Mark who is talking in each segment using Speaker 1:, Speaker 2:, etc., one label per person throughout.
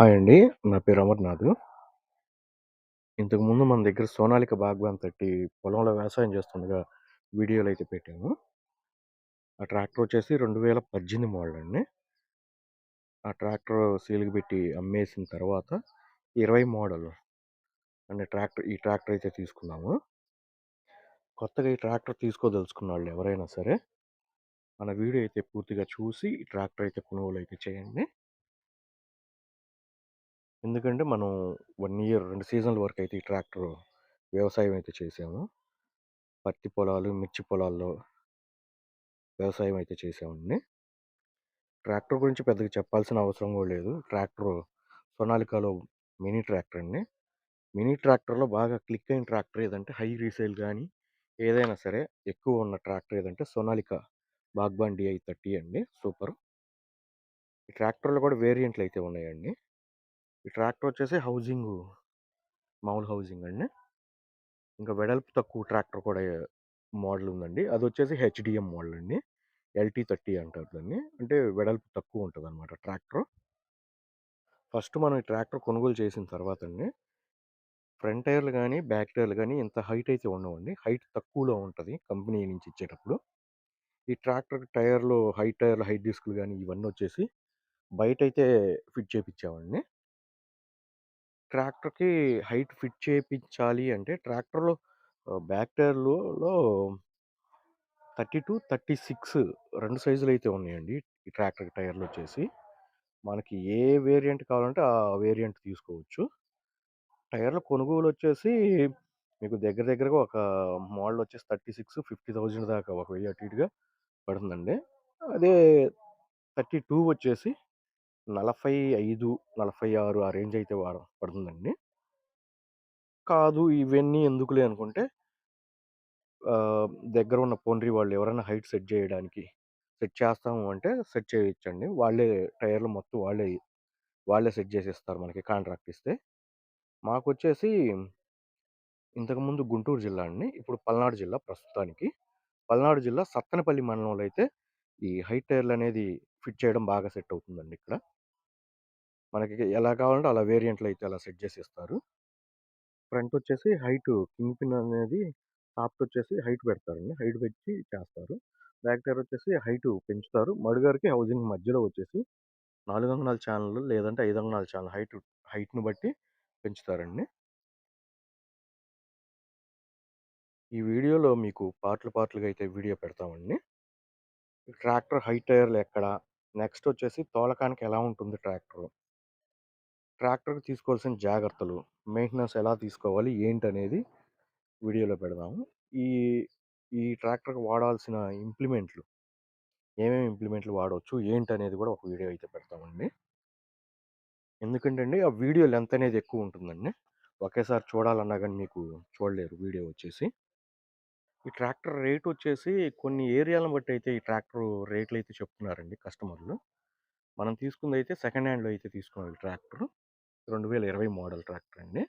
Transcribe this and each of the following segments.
Speaker 1: Hi అండి. నా పేరు అమర్‌నాథ్. ఇంతకుముందు మన దగ్గర సోనాలిక బాగ్‌వాన్ 30 పొలంలో వ్యవసాయం చేస్తుండగా వీడియోలు అయితే పెట్టాము. ఆ ట్రాక్టర్ వచ్చేసి 2018 మోడల్ అండి. ఆ ట్రాక్టర్ సీలుకి పెట్టి అమ్మేసిన తర్వాత 20 మోడల్ అనే ట్రాక్టర్ ఈ ట్రాక్టర్ అయితే తీసుకున్నాము. కొత్తగా ఈ ట్రాక్టర్ తీసుకోదలుచుకున్న వాళ్ళు ఎవరైనా సరే, మన వీడియో అయితే పూర్తిగా చూసి ఈ ట్రాక్టర్ అయితే కొనుగోలు అయితే చేయండి. ఎందుకంటే మనం వన్ ఇయర్ రెండు సీజన్‌ల వరకు అయితే ఈ ట్రాక్టర్ వ్యవసాయం అయితే చేసాము. పత్తి పొలాలు, మిర్చి పొలాల్లో వ్యవసాయం అయితే చేసామండి. ట్రాక్టర్ గురించి పెద్దగా చెప్పాల్సిన అవసరం కూడా లేదు. ట్రాక్టర్ సోనాలికాలో మినీ ట్రాక్టర్ అండి. మినీ ట్రాక్టర్‌లో బాగా క్లిక్ అయిన ట్రాక్టర్ ఏదంటే హై రీసేల్ కానీ ఏదైనా సరే ఎక్కువ ఉన్న ట్రాక్టర్ ఏదంటే సోనాలిక బాగ్‌వాన్ డీఐ 30 అండి. సూపర్. ఈ ట్రాక్టర్‌లో కూడా వేరియంట్లు అయితే ఉన్నాయండి. ఈ ట్రాక్టర్ వచ్చేసి హౌజింగ్ మామూలు హౌసింగ్ అండి. ఇంకా వెడల్పు తక్కువ ట్రాక్టర్ కూడా మోడల్ ఉందండి. అది వచ్చేసి హెచ్డిఎం మోడల్ అండి. ఎల్‌టీ 30 అంటారు దాన్ని. అంటే వెడల్పు తక్కువ ఉంటదనమాట ట్రాక్టర్. ఫస్ట్ మనం ఈ ట్రాక్టర్ కొనుగోలు చేసిన తర్వాతండి ఫ్రంట్ టైర్‌లు కానీ బ్యాక్ టైర్‌లు కానీ ఇంత హైట్ అయితే ఉండవండి. హైట్ తక్కువలో ఉంటుంది కంపెనీ నుంచి ఇచ్చేటప్పుడు. ఈ ట్రాక్టర్ టైర్‌లు హై టైర్‌లు, హై డిస్క్‌లు కానీ ఇవన్నీ వచ్చేసి బయట అయితే ఫిట్ చేపిచ్చామండి. ట్రాక్టర్‌కి హైట్ ఫిట్ చేపించాలి అంటే ట్రాక్టర్‌లో ఆహ్, బ్యాక్ థర్టీ 32, 36 2 సైజులైతే ఉన్నాయండి. ఈ టైర్లు వచ్చేసి మనకి ఏ వేరియంట్ కావాలంటే ఆ వేరియంట్ తీసుకోవచ్చు. టైర్‌ల కొనుగోలొచ్చేసి మీకు దగ్గర దగ్గరగా ఒక మోడల్ వచ్చేసి 36, 50,000 దాకా ఒక 1000 అటు ఇటుగా పడుతుందండి. అదే 32 వచ్చేసి 45, 46 ఆ రేంజ్ అయితే వాడ పడుతుందండి. కాదు ఇవన్నీ ఎందుకులే అనుకుంటే దగ్గర ఉన్న పౌండ్రీ వాళ్ళు ఎవరైనా హైట్ సెట్ చేయడానికి సెట్ చేస్తాము అంటే సెట్ చేయొచ్చండి. వాళ్ళే టైర్‌లు మొత్తం వాళ్ళే వాళ్ళే సెట్ చేసేస్తారు మనకి కాంట్రాక్ట్ ఇస్తే. మాకొచ్చేసి ఇంతకుముందు గుంటూరు జిల్లా అండి. ఇప్పుడు పల్నాడు జిల్లా ప్రస్తుతానికి. పల్నాడు జిల్లా సత్తెనపల్లి మండలంలో అయితే ఈ హైట్ టైర్లు అనేది ఫిట్ చేయడం బాగా సెట్ అవుతుందండి ఇక్కడ. మనకి ఎలా కావాలంటే అలా వేరియంట్లు అయితే అలా సెట్ చేసి ఇస్తారు. ఫ్రంట్ వచ్చేసి హైట్ కింగ్ పిన్ అనేది టాప్ట్ వచ్చేసి హైట్ పెడతారండి. హైట్ పెట్టి చేస్తారు. బ్యాక్ టైర్ వచ్చేసి హైటు పెంచుతారు. మడుగారికి హౌసింగ్ మధ్యలో వచ్చేసి 4 అంగుళాల ఛానెల్ లేదంటే 5 అంగుళాల ఛానల్ హైట్ హైట్‌ని బట్టి పెంచుతారండి. ఈ వీడియోలో మీకు పార్ట్‌లు పార్ట్‌లుగా అయితే వీడియో పెడతామండి. ట్రాక్టర్ హై టైర్‌లు ఎక్కడ? నెక్స్ట్ వచ్చేసి తోలకానికి ఎలా ఉంటుంది ట్రాక్టర్ ట్రాక్టర్‌కి తీసుకోవాల్సిన జాగ్రత్తలు, మెయింటెనెన్స్ ఎలా తీసుకోవాలి? ఏంటనేది వీడియోలో పెడదాము. ఈ ఈ ట్రాక్టర్‌కి వాడాల్సిన ఇంప్లిమెంట్లు ఏమేమి ఇంప్లిమెంట్లు వాడొచ్చు? ఏంటనేది కూడా ఒక వీడియో అయితే పెడతామండి. ఎందుకంటే అండి ఆ వీడియో లెంత్ అనేది ఎక్కువ ఉంటుందండి. ఒకేసారి చూడాలన్నా కానీ మీకు చూడలేరు వీడియో వచ్చేసి. ఈ ట్రాక్టర్ రేట్ వచ్చేసి కొన్ని ఏరియాలను బట్టి అయితే ఈ ట్రాక్టర్ రేట్లు అయితే చెప్తున్నారండి కస్టమర్లు. మనం తీసుకుందయితే సెకండ్ హ్యాండ్‌లో అయితే తీసుకున్నాం ఈ ట్రాక్టరు. 2020 మోడల్ ట్రాక్టర్ అండి.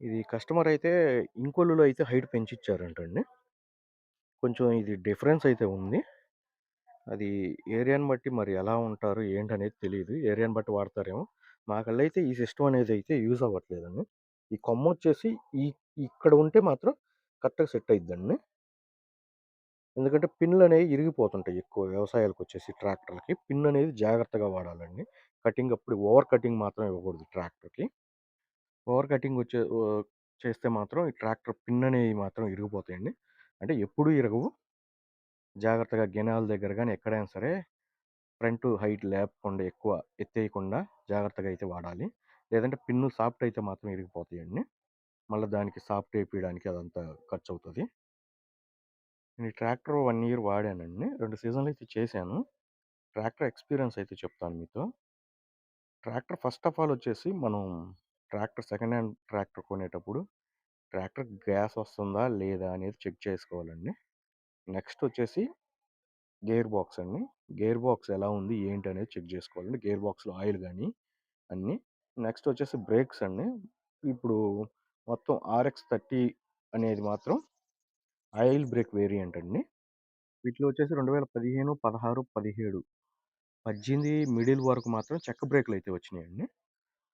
Speaker 1: ఇది కస్టమర్ అయితే ఇంకొల్లులో అయితే హైట్ పెంచిచ్చారంటండి. కొంచెం ఇది డిఫరెన్స్ అయితే ఉంది. అది ఏరియాని బట్టి మరి ఎలా ఉంటారు? ఏంటనేది తెలియదు ఏరియాని బట్టి వాడతారేమో. మాకల్లయితే ఈ సిస్టమ్ అయితే యూజ్ అవ్వట్లేదండి. ఈ కొమ్మొచ్చేసి ఈ ఇక్కడ ఉంటే మాత్రం కరెక్ట్‌గా సెట్ అయిద్దండి. ఎందుకంటే పిన్లు అనేవి ఇరిగిపోతుంటాయి ఎక్కువ వ్యవసాయాలకు వచ్చేసి ట్రాక్టర్‌లకి. పిన్ అనేది జాగ్రత్తగా వాడాలండి. కటింగ్ అప్పుడు ఓవర్ కటింగ్ మాత్రం ఇవ్వకూడదు ట్రాక్టర్‌కి. ఓవర్ కటింగ్ వచ్చే చేస్తే మాత్రం ఈ ట్రాక్టర్ పిన్ అనేవి మాత్రం ఇరిగిపోతాయండి. అంటే ఎప్పుడూ ఇరగవు. జాగ్రత్తగా గెనాల దగ్గర కానీ ఎక్కడైనా సరే ఫ్రంట్ హైట్ లేపకుండా ఎక్కువ ఎత్తేయకుండా జాగ్రత్తగా అయితే వాడాలి. లేదంటే పిన్ను సాఫ్ట్ అయితే మాత్రం ఇరిగిపోతాయండి. మళ్ళీ దానికి సాఫ్ట్ ఏపియడానికి అదంతా ఖర్చు అవుతుంది నేను ట్రాక్టర్ వన్ ఇయర్ వాడానండి. రెండు సీజన్లు అయితే చేశాను. ట్రాక్టర్ ఎక్స్‌పీరియన్స్ అయితే చెప్తాను మీతో. ట్రాక్టర్ ఫస్ట్ ఆఫ్ ఆల్ వచ్చేసి మనం ట్రాక్టర్ సెకండ్ హ్యాండ్ ట్రాక్టర్ కొనేటప్పుడు ట్రాక్టర్ గ్యాస్ వస్తుందా? లేదా? అనేది చెక్ చేసుకోవాలండి. నెక్స్ట్ వచ్చేసి గేర్ బాక్స్ అండి. గేర్ బాక్స్ ఎలా ఉంది? ఏంటి? అనేది చెక్ చేసుకోవాలండి. గేర్ బాక్స్‌లో ఆయిల్ కానీ అన్నీ. నెక్స్ట్ వచ్చేసి బ్రేక్స్ అండి. ఇప్పుడు మొత్తం ఆర్ఎక్స్ 30 అనేది మాత్రం ఆయిల్ బ్రేక్ వేరియంట్ అండి. వీటిలో వచ్చేసి 2015, 16, 17 18 మిడిల్ వరకు మాత్రం చెక్క బ్రేక్లు అయితే వచ్చినాయండి.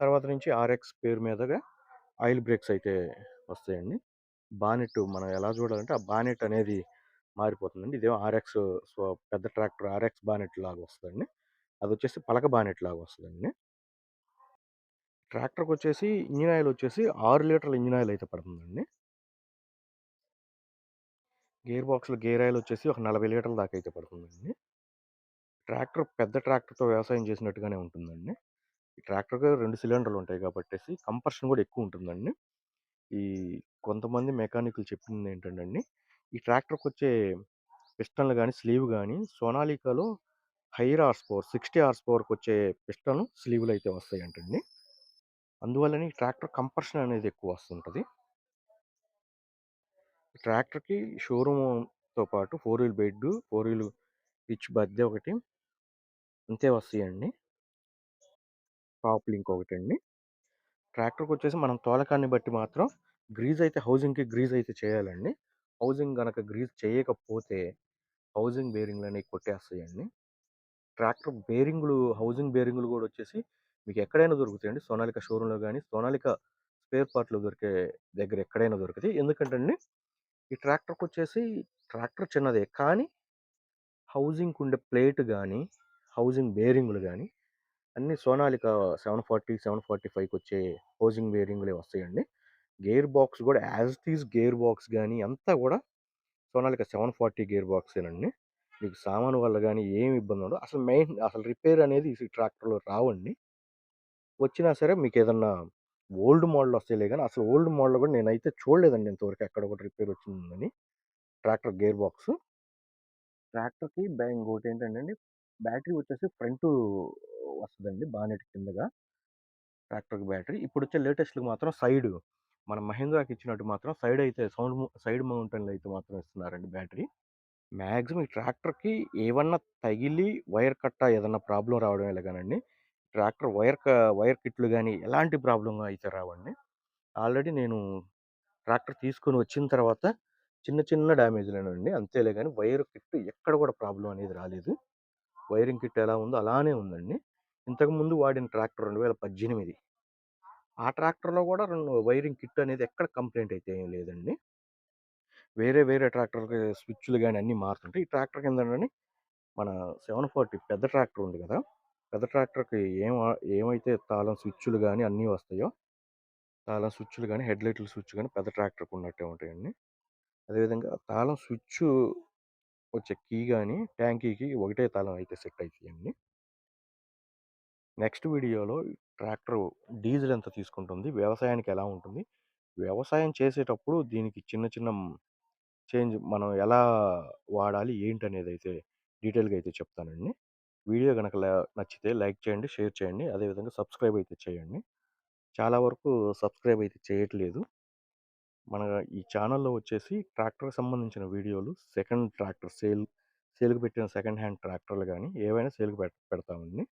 Speaker 1: తర్వాత నుంచి ఆర్ఎక్స్ పేరు మీదగా ఆయిల్ బ్రేక్స్ అయితే వస్తాయండి. బానెట్ మనం ఎలా చూడాలంటే ఆ బానెట్ అనేది మారిపోతుందండి. ఇదేమో ఆర్ఎక్స్ సో, పెద్ద ట్రాక్టర్ ఆర్ఎక్స్ బానెట్ లాగా వస్తుందండి అది వచ్చేసి పలక బానెట్ లాగా వస్తుందండి ట్రాక్టర్కి వచ్చేసి ఇంజిన్ ఆయిల్ వచ్చేసి ఆరు లీటర్ల ఇంజిన్ ఆయిల్ అయితే పడుతుందండి. గేర్ బాక్స్‌లో గేర్ ఆయిల్ వచ్చేసి ఒక 40 లీటర్ల దాకా అయితే పడుతుందండి. ట్రాక్టర్ పెద్ద ట్రాక్టర్‌తో వ్యవసాయం చేసినట్టుగానే ఉంటుందండి. ఈ ట్రాక్టర్‌కి రెండు సిలిండర్లు ఉంటాయి కాబట్టేసి కంపర్షన్ కూడా ఎక్కువ ఉంటుందండి. ఈ కొంతమంది మెకానిక్‌లు చెప్పిందేంటంటే అండి, ఈ ట్రాక్టర్‌కొచ్చే పిస్టన్‌లు కానీ స్లీవ్ కానీ సోనాలికాలో హైర్ హార్స్ పవర్ 60 హార్స్ పవర్‌కొచ్చే పిస్టన్, స్లీవ్‌లయితే వస్తాయంటండి. అందువల్లనే ట్రాక్టర్ కంపర్షన్ అనేది ఎక్కువ వస్తుంటుంది ట్రాక్టర్‌కి షోరూమ్‌తో పాటు four wheel bed, four wheel pitch బద్దె ఒకటి అంతే వస్తాయండి. టాప్ లింక్ ట్రాక్టర్కి ట్రాక్టర్‌కొచ్చేసి మనం తోలకాన్ని బట్టి మాత్రం గ్రీజ్ అయితే హౌసింగ్‌కి గ్రీజ్ అయితే చేయాలండి. హౌసింగ్ కనుక గ్రీజ్ చేయకపోతే హౌసింగ్ బేరింగ్‌లనేవి కొట్టేస్తాయండి. ట్రాక్టర్ బేరింగులు హౌసింగ్ బేరింగులు కూడా వచ్చేసి మీకు ఎక్కడైనా దొరుకుతాయండి. సోనాలిక షోరూమ్‌లో కానీ సోనాలికా స్పేర్ పార్ట్‌లు దొరికే దగ్గర ఎక్కడైనా దొరుకుతాయి. ఎందుకంటే అండి, ఈ ట్రాక్టర్‌కొచ్చేసి ట్రాక్టర్ చిన్నదే కానీ హౌసింగ్‌కుండే ప్లేట్ కానీ హౌసింగ్ బేరింగ్లు కానీ అన్నీ సోనాలికా 740, 745కొచ్చే హౌసింగ్ బేరింగ్లే వస్తాయండి. గేర్ బాక్స్ కూడా యాజ్ ఇట్ గేర్ బాక్స్ కానీ అంతా గూడా సోనాలికా 740 గేర్ బాక్సేనండి. మీకు సామాను వల్ల కానీ ఏమి ఇబ్బంది ఉండదు. అసలు మెయిన్ అసలు రిపేర్ అనేది ఈ ట్రాక్టర్‌లో రావండి. వచ్చినా సరే మీకు ఏదన్నా ఓల్డ్ మోడల్ వస్తాయిలే కానీ అసలు ఓల్డ్ మోడల్ కూడా నేనైతే చూడలేదండి ఇంతవరకు ఎక్కడ కూడా రిపేర్ వచ్చిందని. ట్రాక్టర్ గేర్ బాక్స్ ట్రాక్టర్‌కి ఇంకోటి ఏంటంటే అండి, బ్యాటరీ వచ్చేసి ఫ్రంట్ వస్తుందండి బానెట్ కిందగా. ట్రాక్టర్‌కి బ్యాటరీ. ఇప్పుడు వచ్చే లేటెస్ట్కి మాత్రం సైడ్ మన మహేంద్రాకి ఇచ్చినట్టు మాత్రం సైడ్ అయితే సౌండ్ సైడ్ మౌంటైన్లు అయితే మాత్రం ఇస్తున్నారండి బ్యాటరీ. మ్యాక్సిమం ఈ ట్రాక్టర్‌కి ఏమన్నా తగిలి వైర్ కట్ట ఏదన్నా ప్రాబ్లం రావడమే ఎలాగానండి ట్రాక్టర్ వైర్ వైర్ కిట్లు కానీ ఎలాంటి ప్రాబ్లం అయితే రావండి. ఆల్రెడీ నేను ట్రాక్టర్ తీసుకొని వచ్చిన తర్వాత చిన్న చిన్న డ్యామేజ్‌లేనండి. అంతేలే కానీ వైర్ కిట్ ఎక్కడ కూడా ప్రాబ్లం అనేది రాలేదు. వైరింగ్ కిట్ ఎలా ఉందో అలానే ఉందండి. ఇంతకుముందు వాడిన ట్రాక్టర్ 2018 ఆ ట్రాక్టర్‌లో కూడా రెండు వైరింగ్ కిట్ అనేది ఎక్కడ కంప్లైంట్ అయితే ఏం లేదండి. వేరే వేరే ట్రాక్టర్‌కి స్విచ్‌లు కానీ అన్నీ మారుతుంటాయి. ఈ ట్రాక్టర్‌కి ఏందంటేండి మన 740 పెద్ద ట్రాక్టర్ ఉంది కదా పెద్ద ట్రాక్టర్‌కి ఏం ఏమైతే తాళం స్విచ్‌లు కానీ అన్నీ వస్తాయో, తాళం స్విచ్‌లు కానీ హెడ్లైట్లు స్విచ్ కానీ పెద్ద ట్రాక్టర్‌కి ఉన్నట్టే ఉంటాయండి. అదేవిధంగా తాళం స్విచ్చు వచ్చే కీ కానీ ట్యాంకీకి ఒకటే తాళం అయితే సెట్ అవుతాయండి నెక్స్ట్ వీడియోలో ట్రాక్టర్ డీజిల్ ఎంత తీసుకుంటుంది? వ్యవసాయానికి ఎలా ఉంటుంది? వ్యవసాయం చేసేటప్పుడు దీనికి చిన్న చిన్న చేంజ్ మనం ఎలా వాడాలి? ఏంటనేదైతే డీటెయిల్‌గా అయితే చెప్తానండి. వీడియో గనక నచ్చితే లైక్ చేయండి, షేర్ చేయండి. అదేవిధంగా సబ్స్క్రైబ్ అయితే చేయండి. చాలా వరకు సబ్స్క్రైబ్ అయితే చేయట్లేదు. మన ఈ ఛానల్లో వచ్చేసి ట్రాక్టర్‌కి సంబంధించిన వీడియోలు, సెకండ్ ట్రాక్టర్ సేల్ సేల్‌కి పెట్టిన సెకండ్ హ్యాండ్ ట్రాక్టర్లు కానీ ఏవైనా సేల్‌కి పెడతామండి.